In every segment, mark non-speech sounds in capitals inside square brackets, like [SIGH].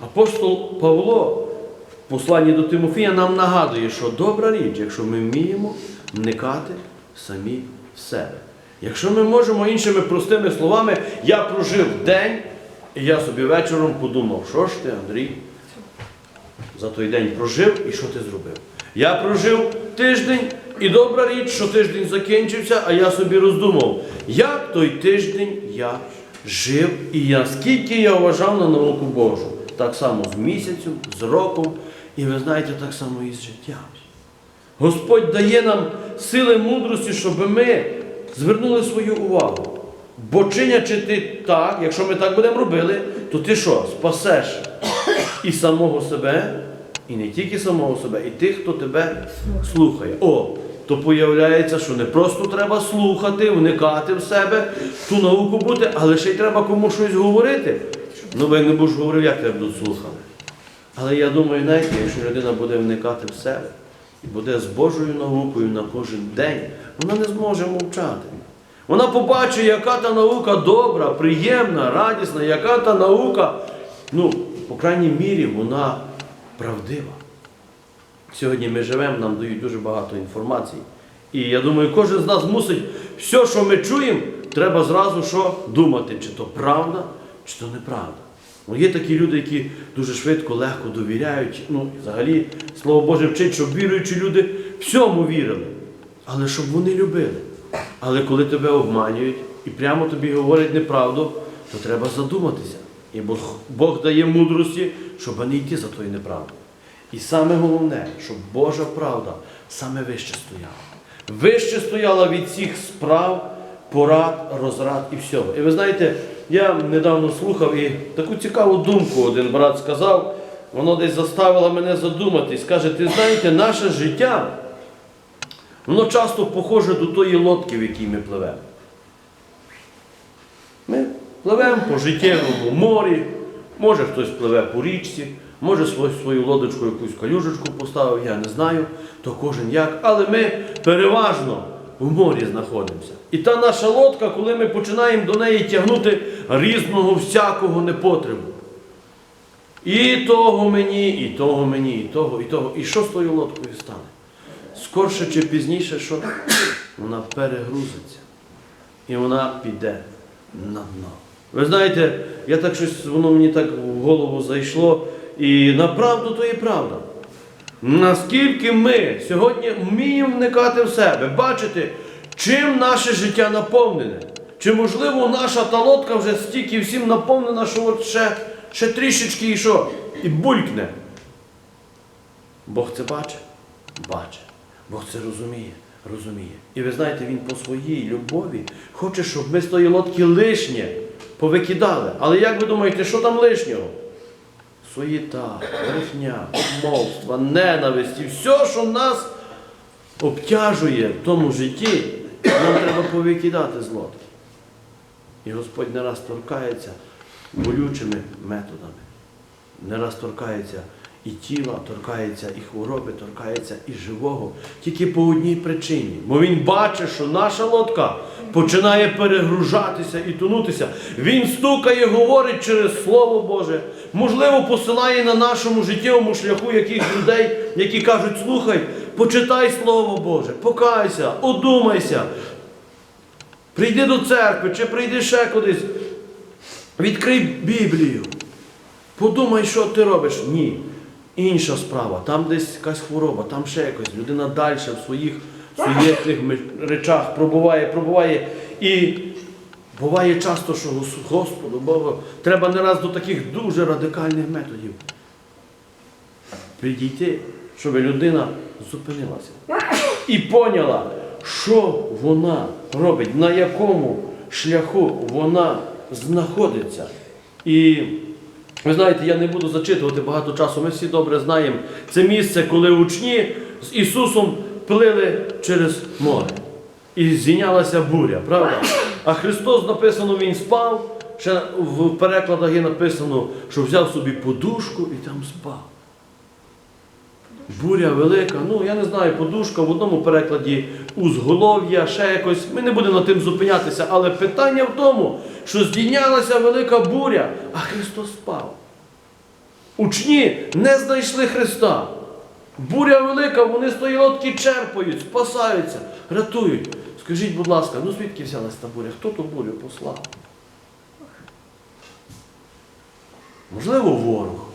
Апостол Павло в посланні до Тимофія нам нагадує, що добра річ, якщо ми вміємо вникати самі в себе. Якщо ми можемо іншими простими словами, я прожив день, і я собі вечором подумав, що ж ти, Андрій, за той день прожив і що ти зробив. Я прожив тиждень, і добра річ, що тиждень закінчився, а я собі роздумав, як той тиждень я жив і я, скільки я вважав на науку Божу. Так само з місяцем, з роком, і ви знаєте, так само і з життям. Господь дає нам сили мудрості, щоб ми звернули свою увагу. Бо чинячи ти так, якщо ми так будемо робити, то ти що, спасеш і самого себе, і не тільки самого себе, і тих, хто тебе слухає. О, то появляється, що не просто треба слухати, вникати в себе, ту науку бути, але ще й треба комусь щось говорити. Ну, як не будеш говорив, як тебе будуть слухати. Але я думаю, знаєте, якщо людина буде вникати в себе і буде з Божою наукою на кожен день, вона не зможе мовчати. Вона побачить, яка та наука добра, приємна, радісна, яка та наука, ну, по крайній мірі, вона правдива. Сьогодні ми живемо, нам дають дуже багато інформації. І я думаю, кожен з нас мусить все, що ми чуємо, треба зразу що думати, чи то правда, чи то неправда. Ну, є такі люди, які дуже швидко, легко довіряють. Ну, взагалі, Слово Боже вчить, щоб віруючі люди всьому вірили, але щоб вони любили. Але коли тебе обманюють і прямо тобі говорять неправду, то треба задуматися. І Бог, Бог дає мудрості, щоб не йти за тою неправдою. І саме головне, щоб Божа правда саме вище стояла. Вище стояла від всіх справ, порад, розрад і всього. І ви знаєте, я недавно слухав і таку цікаву думку один брат сказав, воно десь заставило мене задуматись. Каже, ти знаєте, наше життя, воно часто похоже до тої лодки, в якій ми пливемо. Ми пливемо по життєвому морі, може хтось пливе по річці, може свою, свою лодочку якусь калюжечку поставив, я не знаю, то кожен як. Але ми переважно в морі знаходимося. І та наша лодка, коли ми починаємо до неї тягнути різного всякого непотребу. І того мені, і того мені, і того, і того. І що з тою лодкою стане? Скорше чи пізніше, що вона перегрузиться. І вона піде на дно. Ви знаєте, я так щось, воно мені так в голову зайшло. І направду то є правда. Наскільки ми сьогодні вміємо вникати в себе, бачити, чим наше життя наповнене. Чи можливо наша та лодка вже стільки всім наповнена, що от ще, ще трішечки і що? І булькне. Бог це бачить? Бачить. Бог це розуміє, розуміє. І ви знаєте, Він по своїй любові хоче, щоб ми з тої лодки лишнє повикидали. Але як ви думаєте, що там лишнього? Суєта, брехня, обмовства, ненависть і все, що нас обтяжує в тому житті, нам треба повикидати з лодки. І Господь не раз торкається болючими методами. Не раз торкається і тіла, торкається і хвороби, торкається і живого. Тільки по одній причині. Бо він бачить, що наша лодка починає перегружатися і тонутися. Він стукає, говорить через Слово Боже. Можливо, посилає на нашому життєвому шляху яких людей, які кажуть, слухай, почитай Слово Боже, покайся, одумайся. Прийди до церкви чи прийди ще кудись. Відкрий Біблію. Подумай, що ти робиш. Ні. Інша справа. Там десь якась хвороба, там ще якось. Людина далі в своїх суєтних речах пробуває, пробуває. І буває часто, що Господу Богу треба не раз до таких дуже радикальних методів. Підійти, щоб людина зупинилася і поняла, що вона робить, на якому шляху вона знаходиться. І ви знаєте, я не буду зачитувати багато часу. Ми всі добре знаємо це місце, коли учні з Ісусом плили через море. І зійнялася буря, правда? А Христос написано, Він спав. Ще в перекладах є написано, що взяв собі подушку і там спав. Буря велика, ну я не знаю, подушка в одному перекладі узголов'я, ще якось. Ми не будемо над тим зупинятися, але питання в тому, що здійнялася велика буря, а Христос спав. Учні не знайшли Христа. Буря велика, вони стої лодки черпають, спасаються, рятують. Скажіть, будь ласка, ну звідки взялась та буря? Хто ту бурю послав? Можливо, ворог.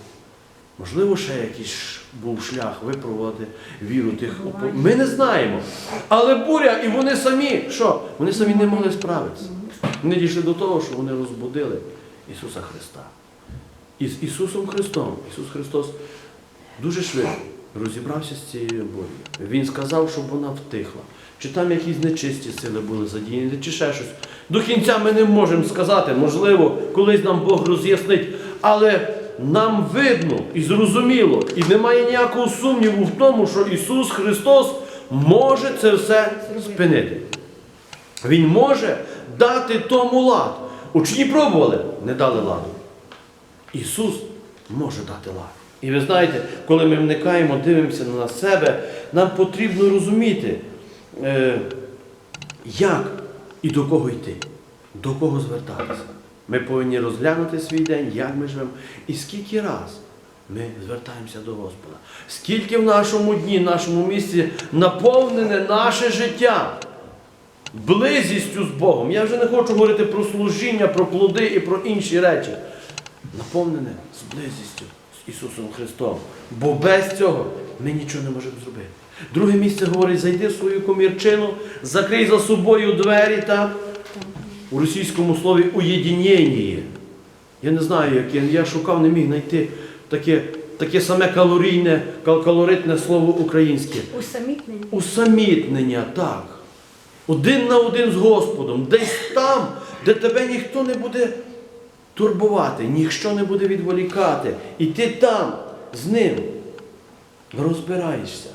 Можливо, ще якийсь був шлях випробувати віру тих. опо- Ми не знаємо. Але буря, і вони самі, що? Вони самі не могли справитися. Вони дійшли до того, що вони розбудили Ісуса Христа. І з Ісусом Христом, Ісус Христос дуже швидко розібрався з цією бур'ю. Він сказав, щоб вона втихла. Чи там якісь нечисті сили були задіяні, чи ще щось. До кінця ми не можемо сказати, можливо, колись нам Бог роз'яснить, але нам видно і зрозуміло, і немає ніякого сумніву в тому, що Ісус Христос може це все спинити. Він може дати тому лад. Учні пробували, не дали ладу. Ісус може дати лад. І ви знаєте, коли ми вникаємо, дивимося на себе, нам потрібно розуміти, е, як і до кого йти, до кого звертатися. Ми повинні розглянути свій день, як ми живемо, і скільки раз ми звертаємося до Господа. Скільки в нашому дні, в нашому місці наповнене наше життя близістю з Богом. Я вже не хочу говорити про служіння, про плоди і про інші речі. Наповнене з близістю з Ісусом Христом. Бо без цього ми нічого не можемо зробити. Друге місце говорить, зайди в свою комірчину, закрий за собою двері так? У російському слові уєдінєння. Я не знаю, як я, я шукав, не міг знайти таке, таке саме калорійне, калоритне слово українське. Усамітнення. Усамітнення, так. Один на один з Господом, десь там, де тебе ніхто не буде турбувати, ніщо не буде відволікати. І ти там з ним розбираєшся.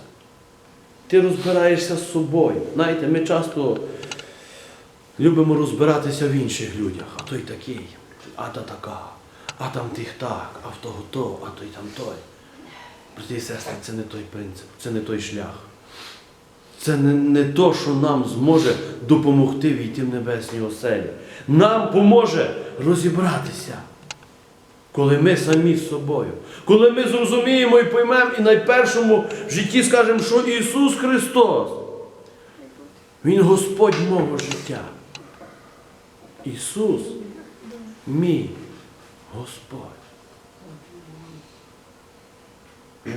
Ти розбираєшся з собою. Знаєте, ми часто любимо розбиратися в інших людях. А той такий, а та така, а там тих так, а в того то, а той там той. Брати і сестри, це не той принцип, це не той шлях. Це не, не то, що нам зможе допомогти війти в небесні оселі. Нам поможе розібратися, коли ми самі з собою. Коли ми зрозуміємо і поймемо, і найпершому в житті скажемо, що Ісус Христос, Він Господь мого життя. Ісус мій Господь.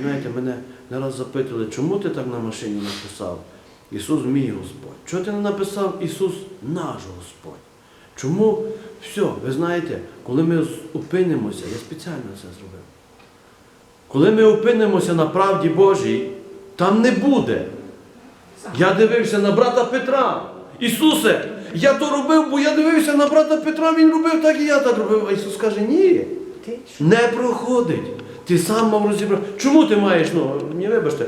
Знаєте, мене не раз запитували, чому ти так на машині написав? Ісус мій Господь. Чого ти не написав Ісус наш Господь? Чому все, ви знаєте, коли ми опинимося, я спеціально це зробив. Коли ми опинимося на правді Божій, там не буде. Я дивився на брата Петра. Ісусе, я то робив, бо я дивився на брата Петра, він робив так і я так робив. А Ісус каже, ні. Не проходить. Ти сам мав розібрати. Чому ти маєш, ну, не вибачте,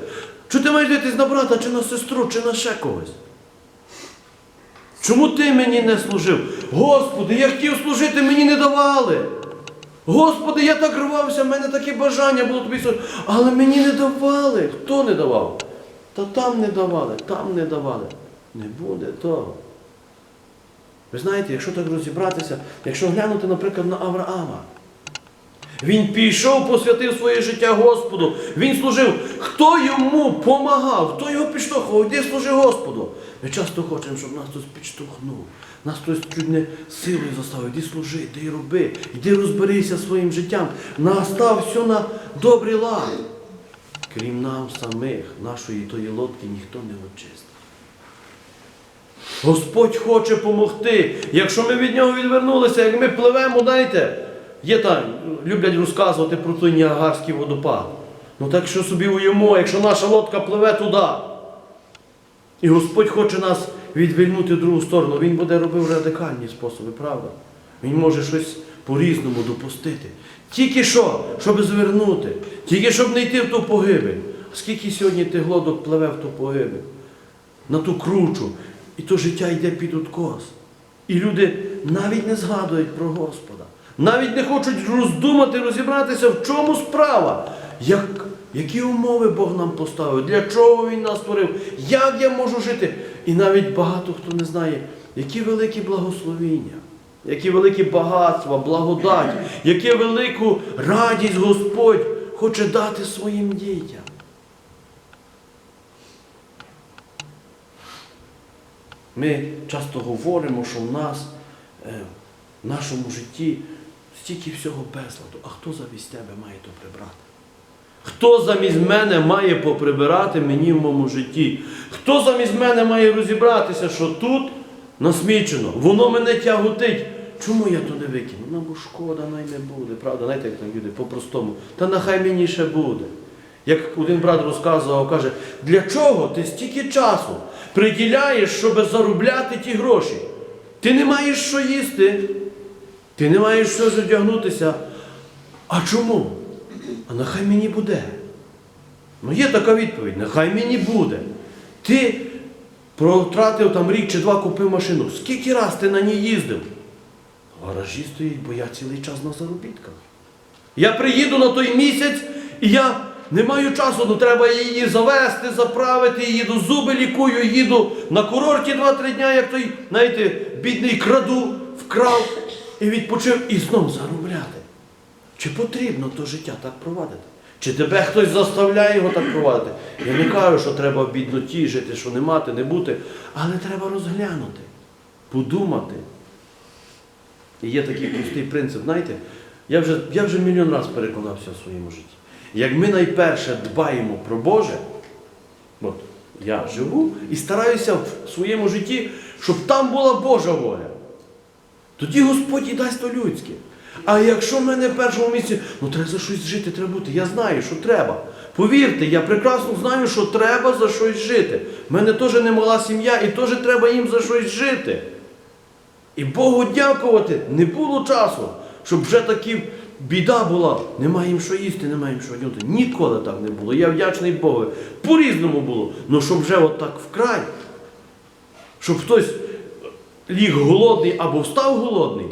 чому ти маєш дивитись на брата, чи на сестру, чи на ще когось? Чому ти мені не служив? Господи, я хотів служити, мені не давали. Господи, я так рвався, в мене таке бажання було тобі служити, але мені не давали. Хто не давав? Та там не давали, там не давали. Не буде того. Ви знаєте, якщо так розібратися, якщо глянути, наприклад, на Авраама. Він пішов, посвятив своє життя Господу. Він служив. Хто йому помагав, хто його підштовхував, іди служи Господу. Ми часто хочемо, щоб нас хтось підштовхнув. Нас хтось чуть не силою заставив. Іди служи, іди роби, іди розберися своїм життям. Настав все на добрий лад. Крім нам самих, нашої тої лодки ніхто не очистив. Господь хоче помогти. Якщо ми від нього відвернулися, як ми пливемо, знаєте, є там, люблять розказувати про той Ніагарський водопад. Ну так що собі уємо, якщо наша лодка пливе туди. І Господь хоче нас відвернути в другу сторону. Він буде робив радикальні способи, правда? Він може щось по-різному допустити. Тільки що, щоб звернути, тільки щоб не йти в ту погибель. Скільки сьогодні тих лодок пливе в ту погибель? на ту кручу, і то життя йде під откос. І люди навіть не згадують про Господа, навіть не хочуть роздумати, розібратися, в чому справа, як, які умови Бог нам поставив, для чого Він нас створив, як я можу жити. І навіть багато хто не знає, які великі благословіння які великі багатства, благодать, яку велику радість Господь хоче дати своїм дітям. Ми часто говоримо, що в нас е, в нашому житті стільки всього безладу. А хто замість тебе має то прибрати? Хто замість мене має поприбирати мені в моєму житті? Хто замість мене має розібратися, що тут насмічено, воно мене тяготить. Чому я то не викину? Ну, бо шкода, най не буде. Правда, знаєте, як там люди по-простому. Та нехай мені ще буде. Як один брат розказував, каже, для чого ти стільки часу приділяєш, щоб заробляти ті гроші? Ти не маєш що їсти, ти не маєш що одягнутися. А чому? А нехай мені буде. Ну є така відповідь, нехай мені буде. Ти протратив там рік чи два, купив машину. Скільки раз ти на ній їздив? Гаражі стоїть, бо я цілий час на заробітках. Я приїду на той місяць, і я не маю часу, ну треба її завести, заправити, їду зуби лікую, їду на курорті 2-3 дня, як той, знаєте, бідний краду, вкрав і відпочив і знов заробляти. Чи потрібно то життя так провадити? Чи тебе хтось заставляє його так провадити? Я не кажу, що треба в бідноті жити, що не мати, не бути, але треба розглянути, подумати. І є такий простий принцип, знаєте, я вже, я вже мільйон разів переконався в своєму житті. Як ми найперше дбаємо про Боже, от я живу і стараюся в своєму житті, щоб там була Божа воля. Тоді Господь і дасть то людське. А якщо в мене в першому місці, ну треба за щось жити, треба бути. Я знаю, що треба. Повірте, я прекрасно знаю, що треба за щось жити. У мене теж не мала сім'я і теж треба їм за щось жити. І Богу дякувати не було часу, щоб вже такі біда була. Немає їм що їсти, немає їм що одягнути. Ніколи так не було. Я вдячний Богу. По-різному було. Ну щоб вже отак вкрай, щоб хтось ліг голодний або встав голодний,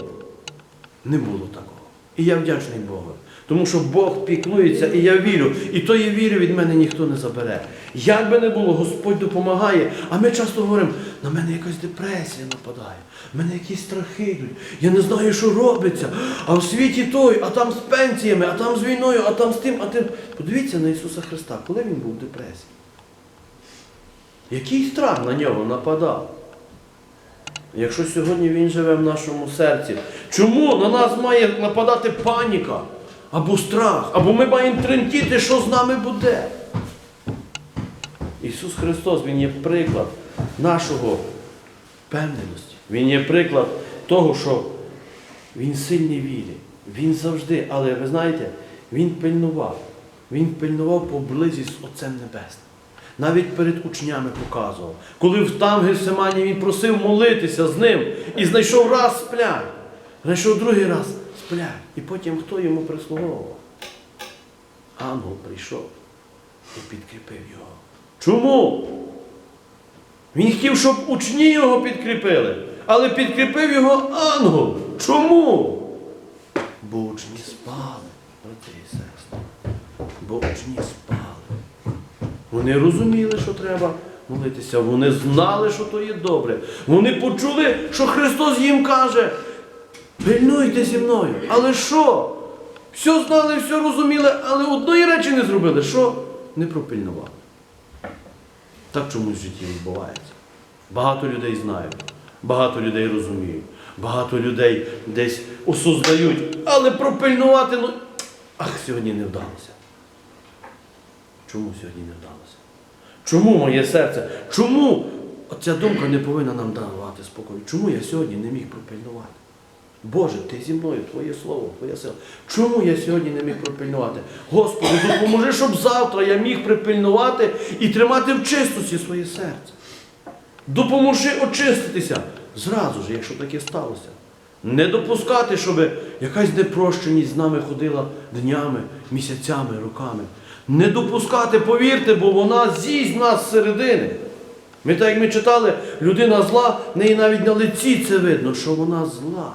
не було такого. І я вдячний Богу. Тому що Бог піклується, і я вірю. І тої віри від мене ніхто не забере. Як би не було, Господь допомагає. А ми часто говоримо, на мене якась депресія нападає, в мене якісь страхи йдуть. Я не знаю, що робиться. А в світі той, а там з пенсіями, а там з війною, а там з тим, а тим. Подивіться на Ісуса Христа, коли Він був в депресії. Який страх на нього нападав? Якщо сьогодні він живе в нашому серці, чому на нас має нападати паніка або страх, або ми маємо тремтіти, що з нами буде? Ісус Христос, Він є приклад нашого впевненості. Він є приклад того, що Він сильний вірі. Він завжди, але ви знаєте, Він пильнував. Він пильнував поблизі з Отцем Небесним. Навіть перед учнями показував. Коли в там Гефсимані він просив молитися з ним і знайшов раз сплять, знайшов другий раз сплять. І потім хто йому прислуговував? Ангел прийшов і підкріпив його. Чому? Він хотів, щоб учні його підкріпили, але підкріпив його ангел. Чому? Бо учні спали, брати і сестри. Бо учні спали. Вони розуміли, що треба молитися. Вони знали, що то є добре. Вони почули, що Христос їм каже, пильнуйте зі мною. Але що? Все знали, все розуміли, але одної речі не зробили. Що? Не пропильнували. Так чомусь в житті відбувається. Багато людей знають, багато людей розуміють, багато людей десь осознають, але пропильнувати, ну, ах, сьогодні не вдалося. Чому сьогодні не вдалося? Чому моє серце? Чому ця думка не повинна нам давати спокою? Чому я сьогодні не міг пропильнувати? Боже, ти зі мною, Твоє слово, Твоя сила. Чому я сьогодні не міг пропильнувати? Господи, допоможи, щоб завтра я міг припильнувати і тримати в чистості своє серце. Допоможи очиститися зразу ж, якщо таке сталося. Не допускати, щоб якась непрощеність з нами ходила днями, місяцями, роками. Не допускати, повірте, бо вона з'їсть нас зсередини. Ми так як ми читали, людина зла, в неї навіть на лиці це видно, що вона зла.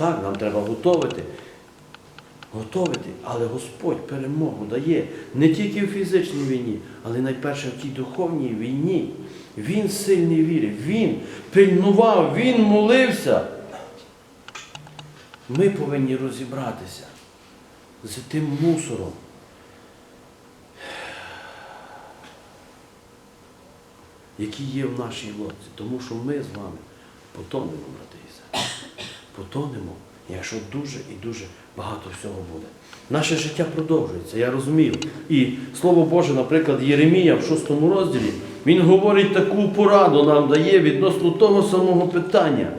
Так, нам треба готувати готовити, але Господь перемогу дає не тільки в фізичній війні, але найперше в тій духовній війні. Він сильний віри, він пильнував, він молився. Ми повинні розібратися з тим мусором. Які є в нашій лодці, тому що ми з вами потонемо, брати і сестри. Потонемо, якщо дуже і дуже багато всього буде. Наше життя продовжується, я розумію. І Слово Боже, наприклад, Єремія в шостому розділі, він говорить таку пораду нам дає відносно того самого питання.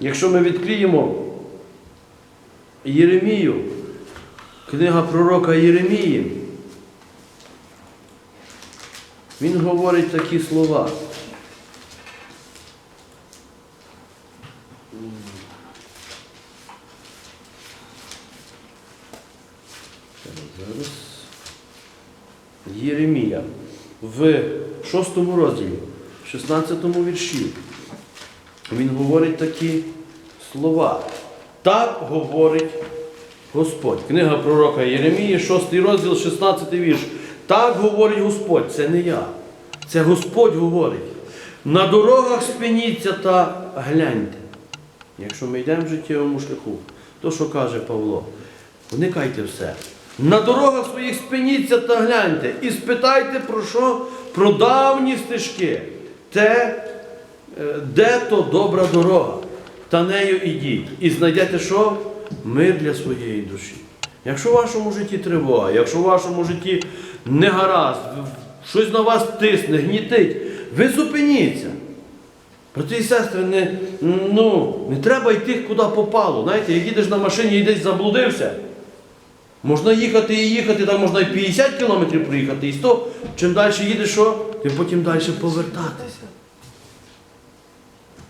Якщо ми відкриємо Єремію, книга пророка Єремії, він говорить такі слова. Зараз. Єремія в шостому розділі, в 16 вірші, він говорить такі слова. Так говорить Господь. Книга пророка Єремії, 6 розділ, 16 вірш. Так говорить Господь, це не я. Це Господь говорить. На дорогах спиніться та гляньте. Якщо ми йдемо в життєвому шляху, то що каже Павло? Уникайте все. На дорогах своїх спиніться та гляньте і спитайте про що? Про давні стежки. Те, е, де то добра дорога. Та нею ідіть. І знайдете що? Мир для своєї душі. Якщо в вашому житті тривога, якщо в вашому житті негаразд, щось на вас тисне, гнітить, ви зупиніться. Брати і сестри, не, ну, не треба йти куди попало. Знаєте, як їдеш на машині і десь заблудився. Можна їхати і їхати, там можна і 50 кілометрів проїхати, і 100. Чим далі їдеш, що? Ти потім далі повертатися.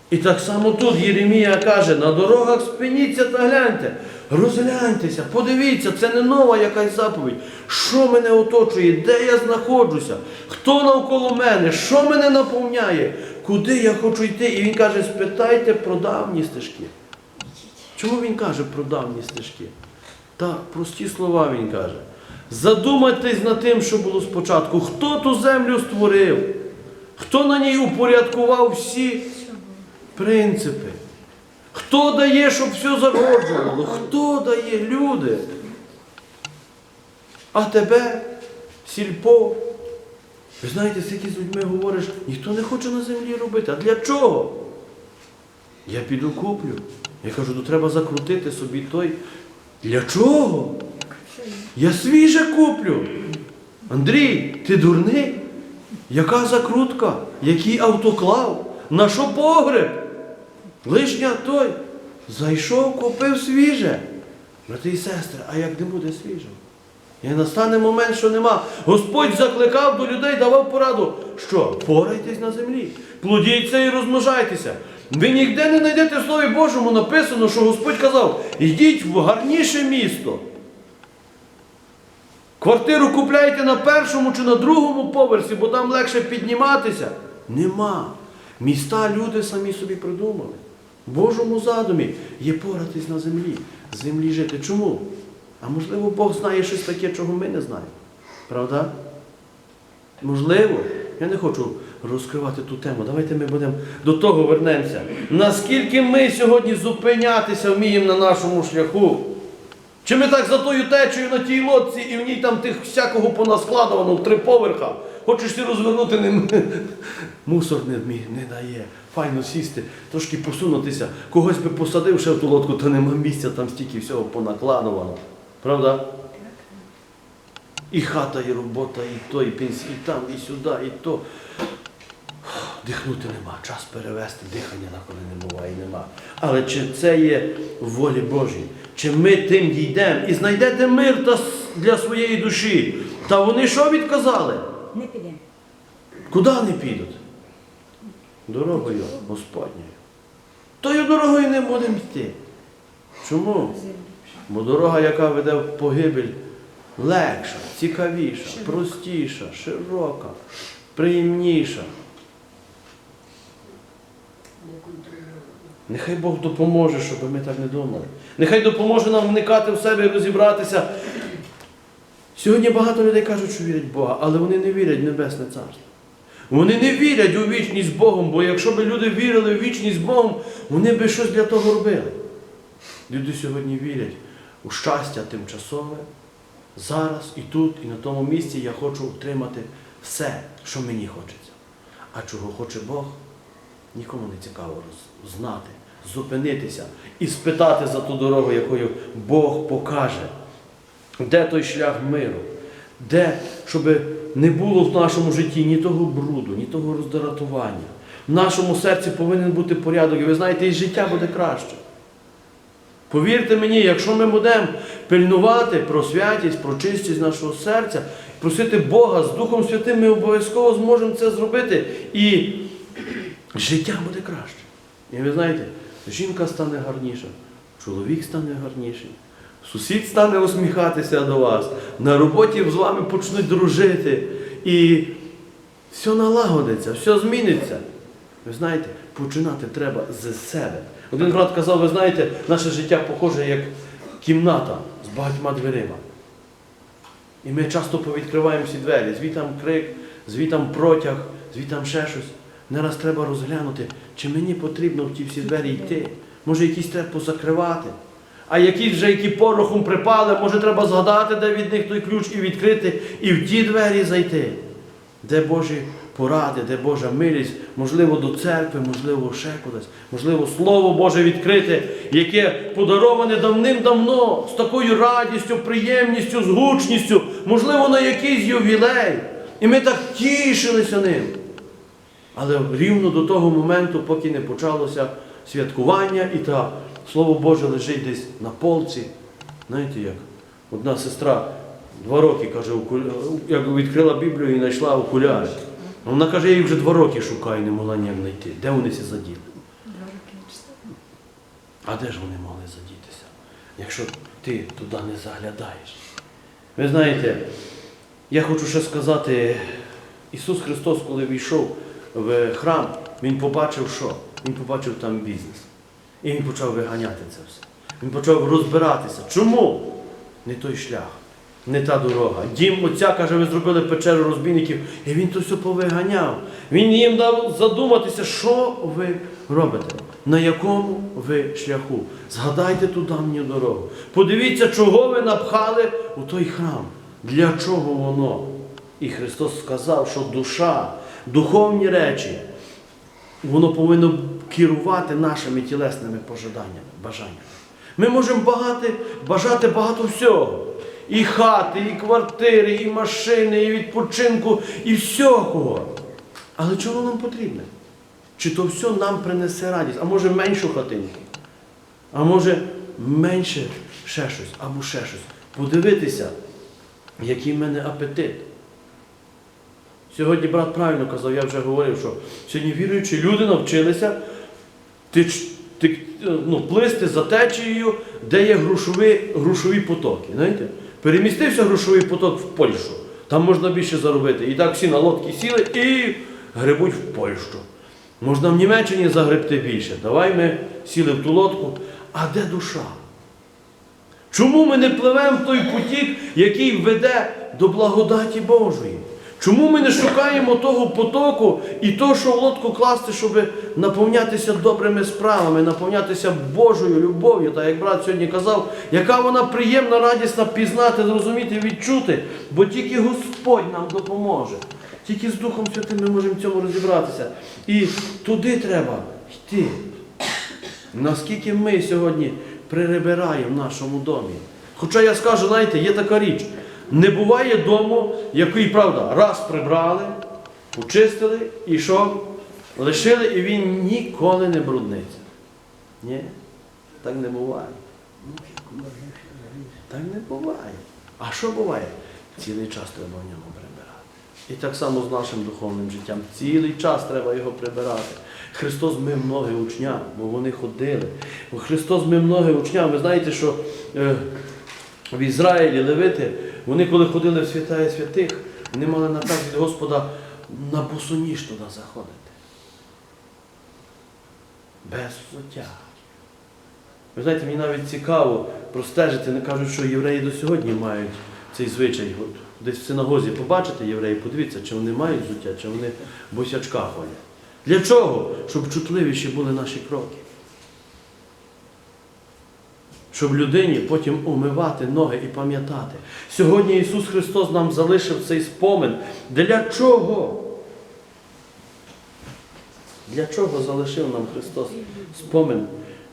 І так само тут Єремія каже, на дорогах спиніться та гляньте, розгляньтеся, подивіться, це не нова якась заповідь. Що мене оточує, де я знаходжуся, хто навколо мене, що мене наповняє, куди я хочу йти. І він каже, спитайте про давні стежки. Чому він каже про давні стежки? Та прості слова він каже. Задумайтесь над тим, що було спочатку. Хто ту землю створив? Хто на ній упорядкував всі принципи? Хто дає, щоб все зароджувало? Хто дає люди? А тебе, сільпо. Ви знаєте, скільки з людьми говориш, ніхто не хоче на землі робити. А для чого? Я піду куплю. Я кажу, то треба закрутити собі той. Для чого? Я свіже куплю. Андрій, ти дурний? Яка закрутка? Який автоклав? На що погреб? Лишня той. Зайшов, купив свіже. Брати і сестри, а як не буде свіжим? І настане момент, що нема. Господь закликав до людей, давав пораду. Що? Порайтесь на землі, плодіться і розмножайтеся. Ви ніде не знайдете в Слові Божому написано, що Господь казав, йдіть в гарніше місто. Квартиру купляйте на першому чи на другому поверсі, бо там легше підніматися. Нема. Міста люди самі собі придумали. В Божому задумі є поратись на землі, землі жити. Чому? А можливо, Бог знає щось таке, чого ми не знаємо. Правда? Можливо, я не хочу розкривати ту тему. Давайте ми будемо до того вернемося. Наскільки ми сьогодні зупинятися вміємо на нашому шляху? Чи ми так за тою течею на тій лодці і в ній там тих всякого понаскладувано в три поверха? Хочеш ти розвернути ним? [LAUGHS] Мусор не, не дає. Файно сісти, трошки посунутися. Когось би посадив ще в ту лодку, то нема місця, там стільки всього понакладувано. Правда? І хата, і робота, і то, і пенсія, і там, і сюди, і то. Дихнути нема, час перевести, дихання на коли не буває, нема. Але чи це є в волі Божій? Чи ми тим дійдемо і знайдете мир та для своєї душі? Та вони що відказали? Не підемо. Куди не підуть? Дорогою Господньою. Тою дорогою не будемо йти. Чому? Бо дорога, яка веде в погибель, легша, цікавіша, простіша, широка, приємніша. Нехай Бог допоможе, щоб ми так не думали. Нехай допоможе нам вникати в себе і розібратися. Сьогодні багато людей кажуть, що вірять в Бога, але вони не вірять в Небесне Царство. Вони не вірять у вічність з Богом, бо якщо б люди вірили в вічність з Богом, вони би щось для того робили. Люди сьогодні вірять у щастя тимчасове. Зараз і тут, і на тому місці я хочу отримати все, що мені хочеться. А чого хоче Бог, нікому не цікаво знати, зупинитися і спитати за ту дорогу, якою Бог покаже. Де той шлях миру? Де, щоб не було в нашому житті ні того бруду, ні того роздратування. В нашому серці повинен бути порядок. І ви знаєте, і життя буде краще. Повірте мені, якщо ми будемо пильнувати про святість, про чистість нашого серця, просити Бога з Духом Святим, ми обов'язково зможемо це зробити. І життя буде краще. І ви знаєте, жінка стане гарніша, чоловік стане гарніший, сусід стане усміхатися до вас, на роботі з вами почнуть дружити. І все налагодиться, все зміниться. Ви знаєте, починати треба з себе. Один брат казав, ви знаєте, наше життя похоже як кімната багатьма дверима. І ми часто повідкриваємо всі двері, звітам крик, звітам протяг, звітам ще щось. Не раз треба розглянути, чи мені потрібно в ті всі двері йти. Може, якісь треба позакривати. А якісь вже які порохом припали, може треба згадати, де від них той ключ і відкрити, і в ті двері зайти. Де Божі поради, де Божа милість, можливо, до церкви, можливо, ще кудись, можливо, Слово Боже відкрите, яке подароване давним-давно, з такою радістю, приємністю, з гучністю, можливо, на якийсь ювілей. І ми так тішилися ним. Але рівно до того моменту, поки не почалося святкування, і та Слово Боже лежить десь на полці. Знаєте як? Одна сестра два роки каже, як відкрила Біблію і знайшла окуляри. А Вона каже, я їх вже два роки шукаю, не могла ніяк знайти. Де вони всі заділи? А де ж вони могли задітися, якщо ти туди не заглядаєш? Ви знаєте, я хочу ще сказати, Ісус Христос, коли війшов в храм, Він побачив що? Він побачив там бізнес. І він почав виганяти це все. Він почав розбиратися. Чому? Не той шлях, не та дорога. Дім отця, каже, ви зробили печеру розбійників, і він то все повиганяв. Він їм дав задуматися, що ви робите, на якому ви шляху. Згадайте ту давню дорогу. Подивіться, чого ви напхали у той храм. Для чого воно? І Христос сказав, що душа, духовні речі, воно повинно керувати нашими тілесними пожаданнями, бажаннями. Ми можемо багати, бажати багато всього. І хати, і квартири, і машини, і відпочинку, і всього. Але чого нам потрібно? Чи то все нам принесе радість? А може меншу хатинку? А може менше ще щось або ще щось. Подивитися, який в мене апетит. Сьогодні брат правильно казав, я вже говорив, що сьогодні віруючі люди навчилися ну, плисти за течією, де є грошові, грошові потоки. Знаєте? Перемістився грошовий поток в Польщу, там можна більше заробити. І так всі на лодки сіли і гребуть в Польщу. Можна в Німеччині загребти більше. Давай ми сіли в ту лодку. А де душа? Чому ми не пливемо в той потік, який веде до благодаті Божої? Чому ми не шукаємо того потоку і того, що в лодку класти, щоб наповнятися добрими справами, наповнятися Божою любов'ю, так як брат сьогодні казав, яка вона приємна, радісна пізнати, зрозуміти, відчути, бо тільки Господь нам допоможе. Тільки з Духом Святим ми можемо в цьому розібратися. І туди треба йти. Наскільки ми сьогодні прибираємо в нашому домі. Хоча я скажу, знаєте, є така річ. Не буває дому, який, правда, раз прибрали, почистили і що? Лишили, і він ніколи не брудниться. Ні, так не буває. Так не буває. А що буває? Цілий час треба в ньому прибирати. І так само з нашим духовним життям. Цілий час треба його прибирати. Христос мив ноги учням, бо вони ходили. Христос мив ноги учням. Ви знаєте, що е, в Ізраїлі левити, вони коли ходили в святая святих, вони мали наказ від Господа на босоніж туди заходити. без взуття. Ви знаєте, мені навіть цікаво простежити, не кажуть, що євреї до сьогодні мають цей звичай. От Десь в синагозі побачите євреї, подивіться, чи вони мають взуття, чи вони в босячках ходять. Для чого? Щоб чутливіші були наші кроки. Щоб людині потім умивати ноги і пам'ятати. Сьогодні Ісус Христос нам залишив цей спомин. Для чого? Для чого залишив нам Христос спомин?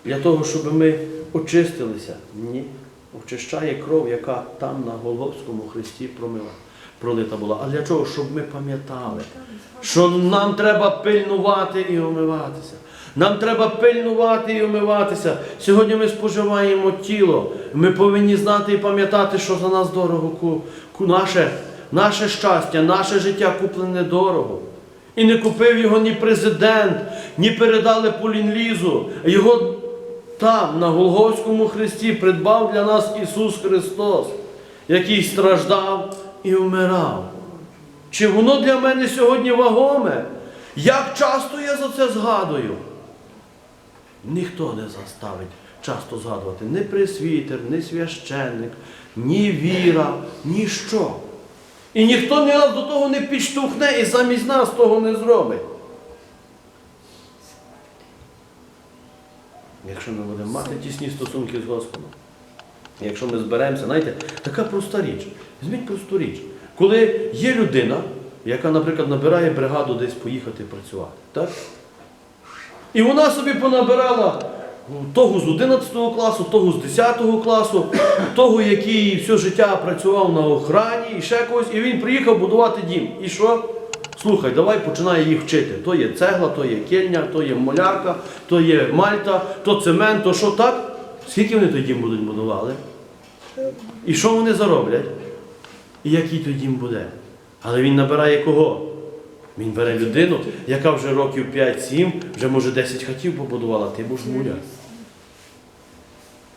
Для того, щоб ми очистилися? Ні. Очищає кров, яка там на Голгофському Христі промила, пролита була. А для чого? Щоб ми пам'ятали, що нам треба пильнувати і омиватися. Нам треба пильнувати і омиватися. Сьогодні ми споживаємо тіло. Ми повинні знати і пам'ятати, що за нас дорого ку, ку- наше, наше щастя, наше життя куплене дорого. І не купив його ні президент, ні передали по лінлізу. Його там, на Голгофському хресті, придбав для нас Ісус Христос, який страждав і вмирав. Чи воно для мене сьогодні вагоме? Як часто я за це згадую? Ніхто не заставить часто згадувати ні пресвітер, ні священник, ні віра, ні що. І ніхто нас до того не підштовхне і замість нас того не зробить. Якщо ми будемо мати тісні стосунки з Господом. Якщо ми зберемося, знаєте, така проста річ. Візьміть просту річ. Коли є людина, яка, наприклад, набирає бригаду десь поїхати працювати, так? І вона собі понабирала того з 11 класу, того з 10 класу, того, який все життя працював на охрані, і ще когось, і він приїхав будувати дім. І що? Слухай, давай починає їх вчити. То є цегла, то є кельня, то є молярка, то є мальта, то цемент, то що так? Скільки вони той дім будуть будували? І що вони зароблять? І який той дім буде? Але він набирає кого? Він бере людину, яка вже років 5-7, вже може 10 хатів побудувала, ти будеш муля.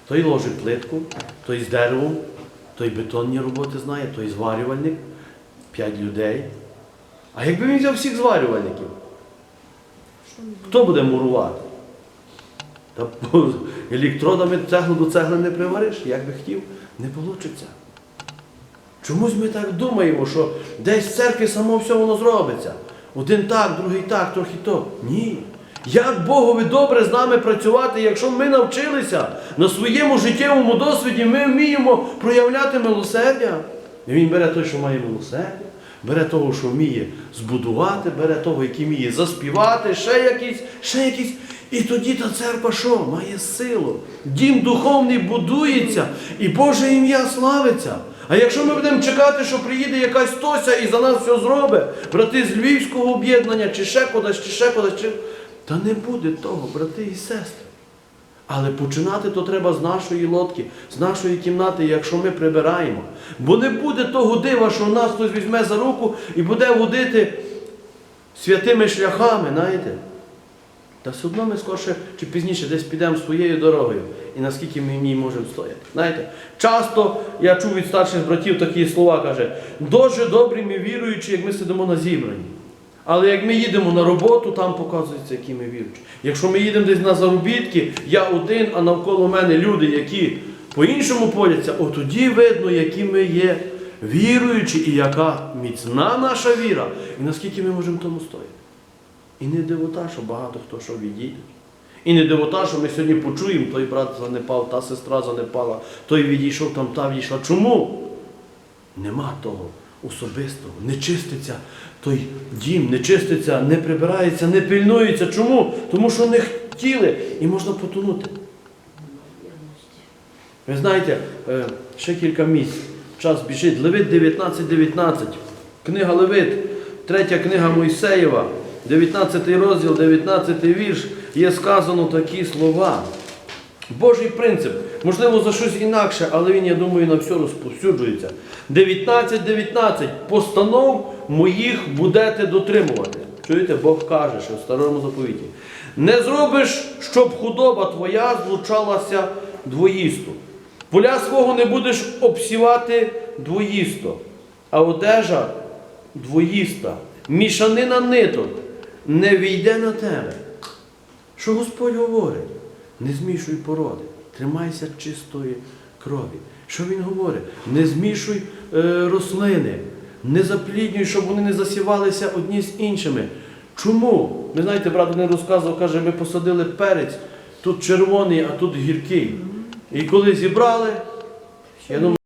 Той ложить плитку, той з деревом, той бетонні роботи знає, той зварювальник, 5 людей. А якби він взяв всіх зварювальників, хто буде мурувати? Та електродами цеглу до цегли не привариш, як би хотів, не вийде. Чомусь ми так думаємо, що десь в церкві само все воно зробиться. Один так, другий так, трохи то. Ні. Як Богові добре з нами працювати, якщо ми навчилися на своєму життєвому досвіді, ми вміємо проявляти милосердя. І він бере той, що має милосердя, бере того, що вміє збудувати, бере того, який вміє заспівати, ще якийсь, ще якийсь. І тоді та церква що? Має силу. Дім духовний будується, і Боже ім'я славиться. А якщо ми будемо чекати, що приїде якась Тося і за нас все зробить, брати з Львівського об'єднання, чи ще кудись, чи ще кудись, чи... та не буде того, брати і сестри. Але починати то треба з нашої лодки, з нашої кімнати, якщо ми прибираємо. Бо не буде того дива, що нас хтось візьме за руку і буде водити святими шляхами, знаєте. Та все одно ми скорше чи пізніше десь підемо своєю дорогою. І наскільки ми в ній можемо стояти. Знаєте, часто я чув від старших братів такі слова, каже, дуже добрі ми віруючі, як ми сидимо на зібранні. Але як ми їдемо на роботу, там показується, які ми віруючі. Якщо ми їдемо десь на заробітки, я один, а навколо мене люди, які по-іншому поляться, от тоді видно, які ми є віруючі і яка міцна наша віра, і наскільки ми можемо тому стояти. І не дивота, що багато хто що відійде. І не дивота, що ми сьогодні почуємо, той брат занепав, та сестра занепала, той відійшов, там та відійшла. Чому? Нема того особистого, не чиститься той дім, не чиститься, не прибирається, не пильнується. Чому? Тому що не хотіли і можна потонути. Ви знаєте, е, ще кілька місць. Час біжить. Левит 19.19. Книга Левит, третя книга Мойсеєва, 19 розділ, 19 вірш, є сказано такі слова. Божий принцип, можливо, за щось інакше, але він, я думаю, на все розповсюджується. 19.19. Постанов моїх будете дотримувати. Чуєте, Бог каже, що в старому заповіті. Не зробиш, щоб худоба твоя злучалася двоїсту. Поля свого не будеш обсівати двоїсто, а одежа двоїста, мішанина ниток не війде на тебе. Що Господь говорить? Не змішуй породи, тримайся чистої крові. Що Він говорить? Не змішуй е, рослини, не запліднюй, щоб вони не засівалися одні з іншими. Чому? Ви знаєте, брат один розказував, каже, ми посадили перець, тут червоний, а тут гіркий. І коли зібрали, я думаю,